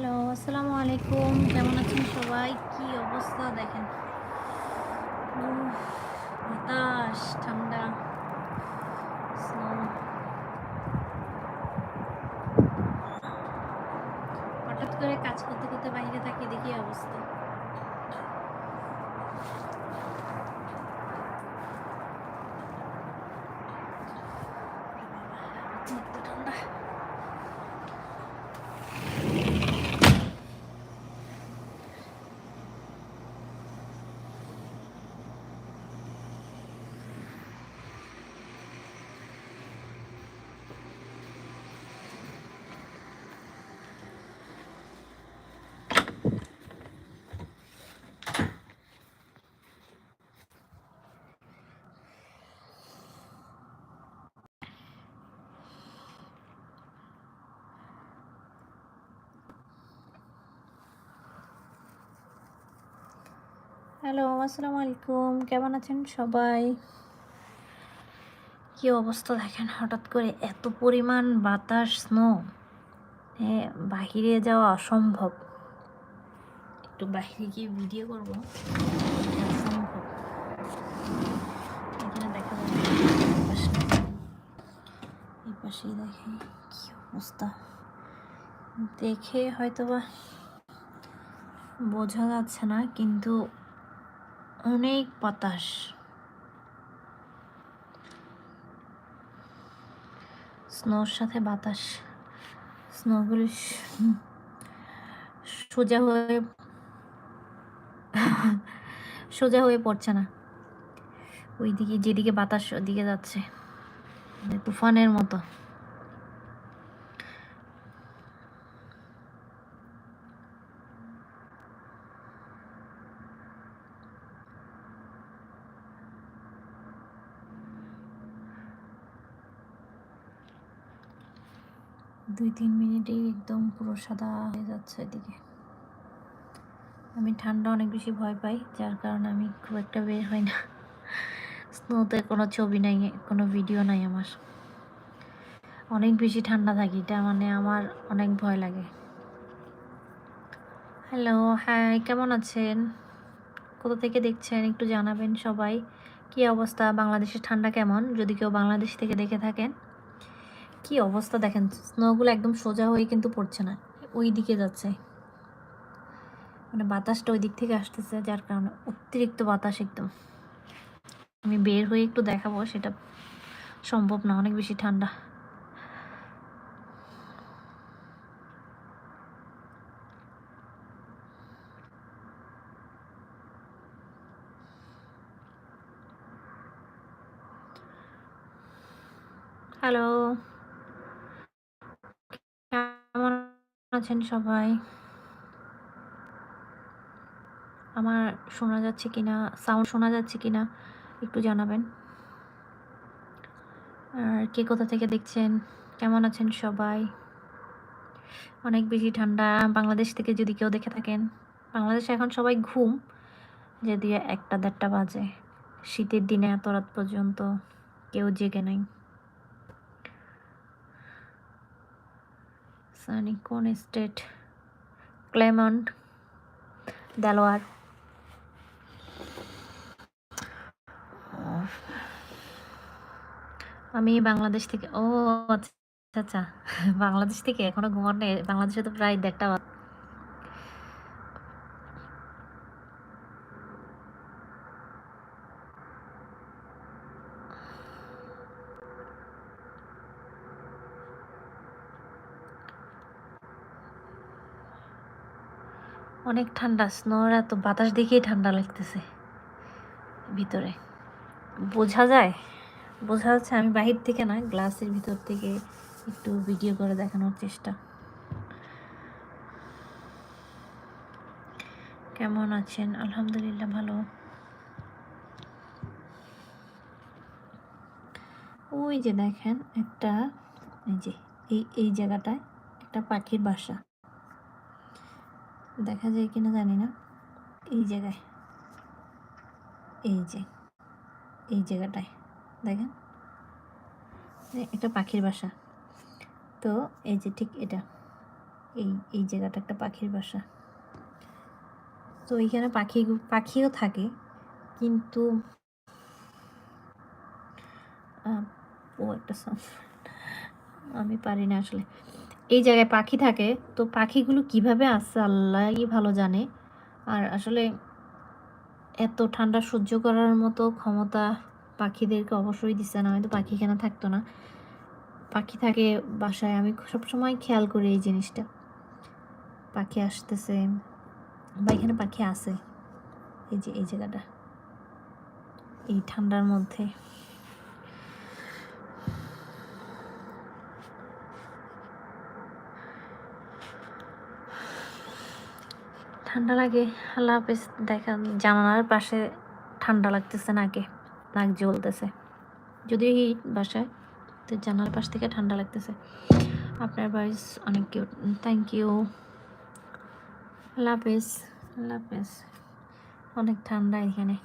Hello, আসসালামু আলাইকুম। কেমন আছেন সবাই? কি অবস্থা দেখেন? বাতাস, ঠান্ডা। হঠাৎ করে কাজ করতে করতে বাইরে থাকি দেখি অবস্থা এত ঠান্ডা হ্যালো আসসালামু আলাইকুম কেমন আছেন সবাই? কি অবস্থা দেখেন, হঠাৎ করে এত পরিমাণ বাতাস স্নো হ্যাঁ বাহিরে যাওয়া অসম্ভব। একটু বাইরে গিয়ে ভিডিও করব। অসম্ভব। এখানে দেখা এই পাশে এই পাশেই দেখে কি অবস্থা। দেখে হয়তোবা বোঝা যাচ্ছে না, কিন্তু অনেক বাতাস। স্নোর সাথে বাতাস। স্নোগুলো সোজা হয়ে সোজা হয়ে পড়ছে না। ওইদিকে, যেদিকে বাতাস, ওদিকে যাচ্ছে। মানে তুফানের মতো। দুই তিন মিনিটেই একদম পুরো সাদা হয়ে যাচ্ছে এদিকে আমি ঠান্ডা অনেক বেশি ভয় পাই, যার কারণে আমি খুব একটা বের হই না। স্নোতে কোনো ছবি নাই, কোনো ভিডিও নাই আমার। অনেক বেশি ঠান্ডা থাকি, এটা মানে আমার অনেক ভয় লাগে। হ্যালো হ্যাঁ কেমন আছেন? কোথা থেকে দেখছেন? একটু জানাবেন সবাই। কি অবস্থা? বাংলাদেশের ঠান্ডা কেমন? যদি কেউ বাংলাদেশ থেকে দেখে থাকেন। কি অবস্থা দেখেন, স্নোগুলো একদম সোজা হয়ে কিন্তু পড়ছে না, ওই দিকে যাচ্ছে। মানে বাতাসটা ওই দিক থেকে আসতেছে, যার কারণে অতিরিক্ত বাতাস একদম। আমি বের হয়ে একটু দেখাবো, সেটা সম্ভব না, অনেক বেশি ঠান্ডা। হ্যালো। আছেন সবাই? আমার শোনা যাচ্ছে কিনা? সাউন্ড শোনা যাচ্ছে কিনা? একটু জানাবেন। আর কে কোথা থেকে দেখছেন? কেমন আছেন সবাই? অনেক বেশি ঠান্ডা। বাংলাদেশ থেকে যদি কেউ দেখে থাকেন। বাংলাদেশে এখন সবাই ঘুম। যদিও একটা দেড়টা বাজে। শীতের দিনে এত রাত পর্যন্ত কেউ জেগে নাই। সানি কোন স্টেট ক্লেমন্ট দেলোয়ার আমি বাংলাদেশ থেকে ও আচ্ছা আচ্ছা। বাংলাদেশ থেকে এখনও নেই বাংলাদেশে তো প্রায় দেড়টা অনেক ঠান্ডা, স্নোর এত বাতাস দেখেই ঠান্ডা লাগতেছে ভিতরে। বোঝা যায়, বোঝা যাচ্ছে আমি বাহির থেকে না, গ্লাসের ভিতর থেকে একটু ভিডিও করে দেখানোর চেষ্টা। কেমন আছেন? আলহামদুলিল্লাহ ভালো। ওই যে দেখেন একটা, এই যে, এই এই জায়গাটায় একটা পাখির বাসা। দেখা যায় কিনা জানি না। এই জায়গায়। এই যে। এই জায়গাটায়। দেখেন? একটা পাখির বাসা। তো এই যে ঠিক এটা। এই এই জায়গাটা একটা পাখির বাসা। তো এইখানে পাখি, পাখিও থাকে। কিন্তু ও একটা। আমি পারি না আসলে। এই জায়গায় পাখি থাকে, তো পাখিগুলো কীভাবে আসছে আল্লাহই ভালো জানে। আর আসলে এত ঠান্ডা সহ্য করার মতো ক্ষমতা পাখিদেরকে অবশ্যই দিচ্ছে না হয়তো পাখি এখানে থাকতো না। পাখি থাকে বাসায়, আমি সবসময় খেয়াল করি এই জিনিসটা। পাখি আসতেছে, বা এখানে পাখি আছে। এই যে, এই জায়গাটা। এই ঠান্ডার মধ্যে। ঠান্ডা লাগে, আল্লাহ হাফেজ। দেখা জানালার পাশে ঠান্ডা লাগতেছে, নাকে নাক জ্বলতেছে। যদি হিট বাসায়, তো জানালার পাশ থেকে ঠান্ডা লাগতেছে। আপনার ভয়েস অনেক কিউট থ্যাংক ইউ আল্লাহ হাফেজ আল্লাহ হাফেজ। অনেক ঠান্ডা এখানে।